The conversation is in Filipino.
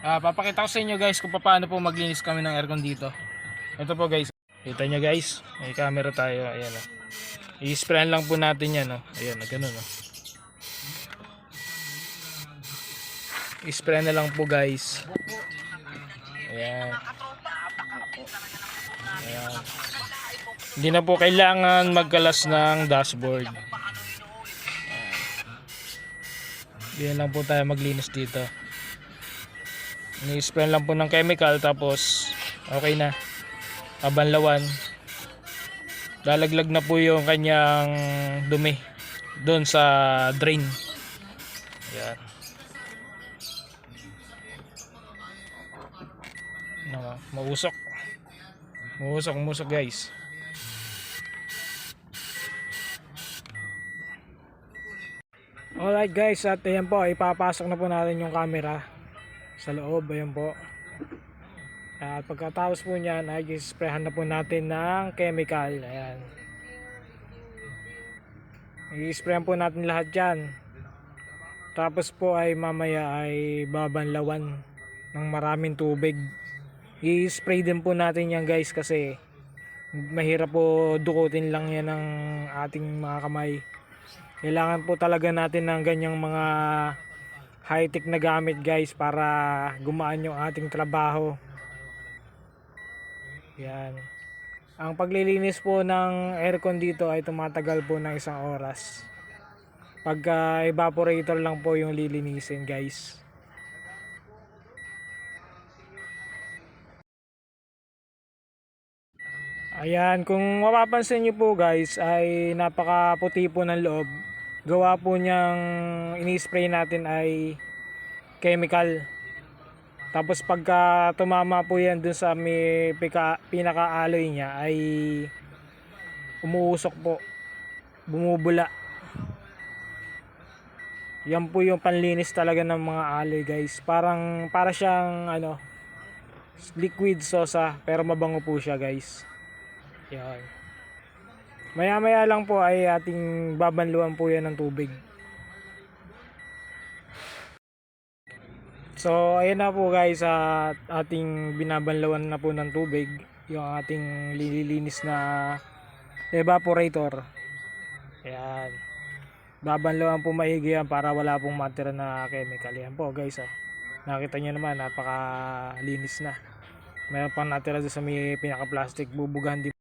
Ah, papakita ko sa inyo guys kung paano po maglinis kami ng aircon dito. Ito po guys. Kita nyo guys, may camera tayo. Ayan o. I-sprayan lang po natin yan o. Ayan o, ganun o. I-spray na lang po guys. Ayan. Ayan. Hindi na po kailangan magkalas ng dashboard. Ayan. Hindi lang po tayo maglinis dito. Ni-spray lang po ng chemical tapos okay na. Abanlawan. Lalaglag na po yung kanyang dumi doon sa drain. Ayan. Ano, mausok. Mausok, mausok guys. Alright guys, at ayan po, ipapasok na po natin yung camera sa loob, ayan po. At pagkatapos po niyan, ay isprayan na po natin ng chemical, ayan. I-sprayan po natin lahat dyan. Tapos po ay mamaya ay babanlawan ng maraming tubig. I-spray din po natin yan guys kasi mahirap po dukutin lang yan ng ating mga kamay. Kailangan po talaga natin ng ganyang mga high-tech na gamit guys para gumaan yung ating trabaho. Yan. Ang paglilinis po ng aircon dito ay tumatagal po ng isang oras. Pagka evaporator lang po yung lilinisin guys. Ayan, kung mapapansin nyo po guys ay napakaputi po ng loob. Gawa po niyang ini-spray natin ay chemical. Tapos pagka tumama po yan dun sa may pika, pinaka-alloy niya ay umuusok po. Bumubula. Yan po yung panlinis talaga ng mga alloy guys. Parang para siyang ano liquid sosa pero mabango po siya guys. Yan. Maya maya lang po ay ating babanluan po yan ng tubig. So ayan na po guys at ating binabanlawan na po ng tubig yung ating lililinis na evaporator. Ayan. Babanlawan po maigi yan para wala pong matira na chemical. Yan po guys oh. Nakita nyo naman napakalinis na. Meron pang natira sa may pinaka-plastic bubugahan din